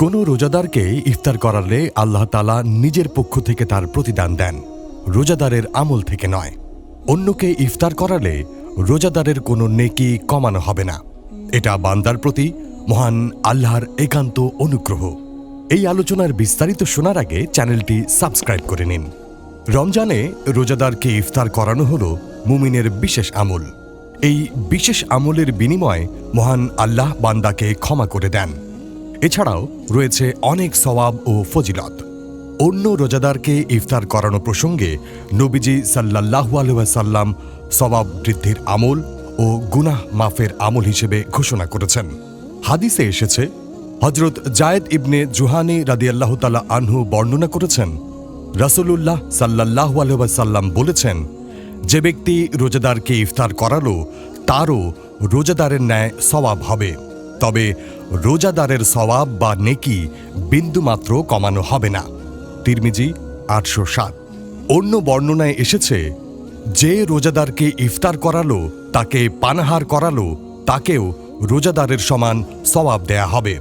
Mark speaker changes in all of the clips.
Speaker 1: রোজাদারকে ইফতার করালে আল্লাহ তালা নিজের পক্ষ থেকে তার প্রতিদান দেন। রোজাদারের আমল থেকে নয়। অন্যকে ইফতার করালে রোজাদারের কোনো নেকি কমানো হবে না। এটা বান্দার প্রতি মহান আল্লাহর একান্ত অনুগ্রহ। এই আলোচনার বিস্তারিত শোনার আগে চ্যানেলটি সাবস্ক্রাইব করে নিন। রমজানে রোজাদারকে ইফতার করানো হল মুমিনের বিশেষ আমল। এই বিশেষ আমলের বিনিময়ে মহান আল্লাহ বান্দাকে ক্ষমা করে দেন। এছাড়াও রয়েছে অনেক সওয়াব ও ফজিলত। অন্য রোজাদারকে ইফতার করানো প্রসঙ্গে নবীজি সাল্লাল্লাহু আলহাসাল্লাম সওয়াব বৃদ্ধির আমল ও গুনাহ মাফের আমল হিসেবে ঘোষণা করেছেন। হাদিসে এসেছে হজরত জায়েদ ইবনে জুহানি রাদিয়াল্লাহ তালা আনহু বর্ণনা করেছেন, রাসূলুল্লাহ সাল্লাল্লাহু আলহাসাল্লাম বলেছেন, যে ব্যক্তি রোজাদারকে ইফতার করালো, তারও রোজাদারের ন্যায় সওয়াব হবে। তবে রোজাদারের সওয়াব বা নেকি বিন্দুমাত্র কমানো হবে না। তিরমিজি, আটশো সাত। অন্য বর্ণনায় এসেছে, যে রোজাদারকে ইফতার করালো, তাকে পানাহার করালো, তাকেও রোজাদারের সমান সওয়াব দেয়া হবে।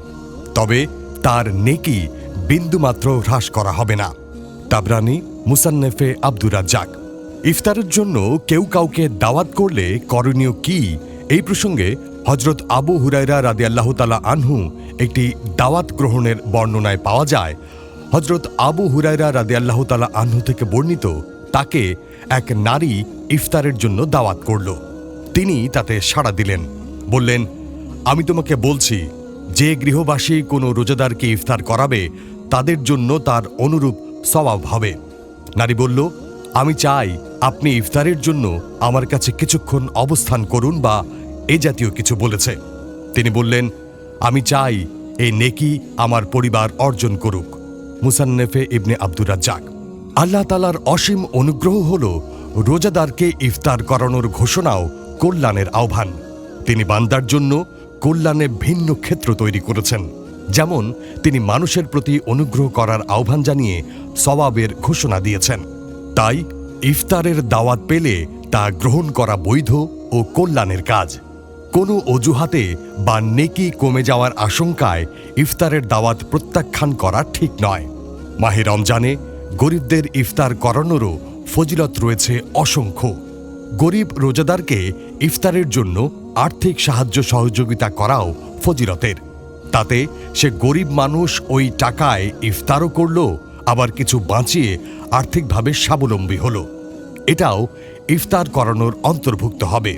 Speaker 1: তবে তার নেকি বিন্দুমাত্র হ্রাস করা হবে না। তাবরানি, মুসান্নেফে আব্দুর রাজ্জাক। ইফতারের জন্য কেউ কাউকে দাওয়াত করলে করণীয় কি, এই প্রসঙ্গে হজরত আবু হুরাইরা রাদি আল্লাহ তালা আনহু একটি দাওয়াত গ্রহণের বর্ণনায় পাওয়া যায়। হজরত আবু হুরাইরা রাদি আল্লাহ তালা আনহু থেকে বর্ণিত, তাকে এক নারী ইফতারের জন্য দাওয়াত করল। তিনি তাতে সাড়া দিলেন, বললেন, আমি তোমাকে বলছি, যে গৃহবাসী কোনো রোজাদারকে ইফতার করাবে, তাদের জন্য তার অনুরূপ স্বভাব হবে। নারী বলল, আমি চাই আপনি ইফতারের জন্য আমার কাছে কিছুক্ষণ অবস্থান করুন বা এ জাতীয় কিছু বলেছে। তিনি বললেন, আমি চাই এই নেকি আমার পরিবার অর্জন করুক। মুসান্নেফে ইবনে আব্দুর রাজ্জাক। আল্লাহ তালার অসীম অনুগ্রহ হল রোজাদারকে ইফতার করানোর ঘোষণাও কল্যাণের আহ্বান। তিনি বান্দার জন্য কল্যাণে ভিন্ন ক্ষেত্র তৈরি করেছেন। যেমন, তিনি মানুষের প্রতি অনুগ্রহ করার আহ্বান জানিয়ে সওয়াবের ঘোষণা দিয়েছেন। তাই ইফতারের দাওয়াত পেলে তা গ্রহণ করা বৈধ ও কল্যাণের কাজ। কোনো অজুহাতে বা নেকি কমে যাওয়ার আশঙ্কায় ইফতারের দাওয়াত প্রত্যাখ্যান করা ঠিক নয়। মাহে রমজানে গরিবদের ইফতার করানোরও ফজিলত রয়েছে অসংখ্য। গরিব রোজাদারকে ইফতারের জন্য আর্থিক সাহায্য সহযোগিতা করাও ফজিলতের। তাতে সে গরিব মানুষ ওই টাকায় ইফতারও করল, আবার কিছু বাঁচিয়ে আর্থিকভাবে স্বাবলম্বী হল। এটাও ইফতার করানোর অন্তর্ভুক্ত হবে।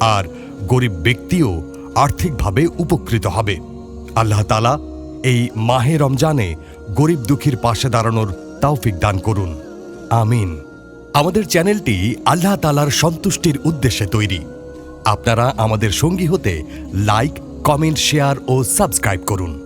Speaker 1: আর গরিব ব্যক্তিও আর্থিকভাবে উপকৃত হবে। আল্লাহ তালা এই মাহে রমজানে গরিব দুঃখীর পাশে দাঁড়ানোর তাওফিক দান করুন। আমিন। আমাদের চ্যানেলটি আল্লাহ তালার সন্তুষ্টির উদ্দেশ্যে তৈরি। আপনারা আমাদের সঙ্গী হতে লাইক, কমেন্ট, শেয়ার ও সাবস্ক্রাইব করুন।